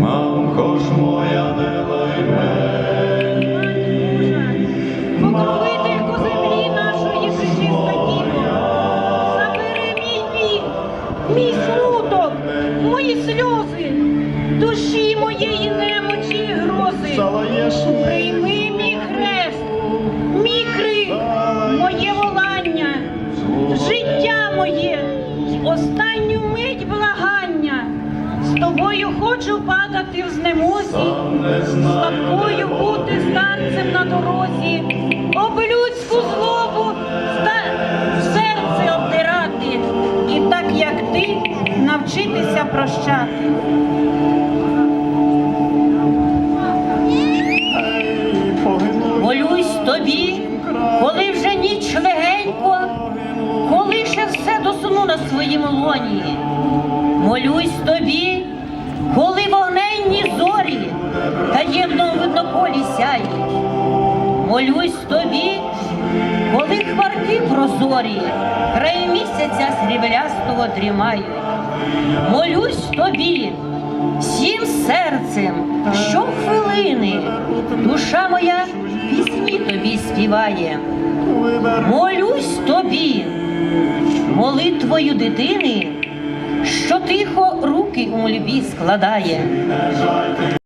Мамко ж моя не лай мені, Покровительку землі нашої причиста забери мій мій смуток, мої сльози, душі моєї немочі і грози. Тобою хочу падати в знемозі, не слабкою бути станцем на дорозі, об людську злобу ста- серце обдирати, і так як ти навчитися прощати. Молюсь тобі, коли вже ніч легенько, коли ще все до сну на своїм лоні. Молюсь тобі, коли вогненні зорі таємно видно полі сяють. Молюсь тобі, коли хмарки прозорі, край місяця сріблястого дрімають. Молюсь тобі, всім серцем, щохвилини, душа моя пісні тобі співає. Молюсь тобі, молитвою дитини, що тихо руки у мольбі складає.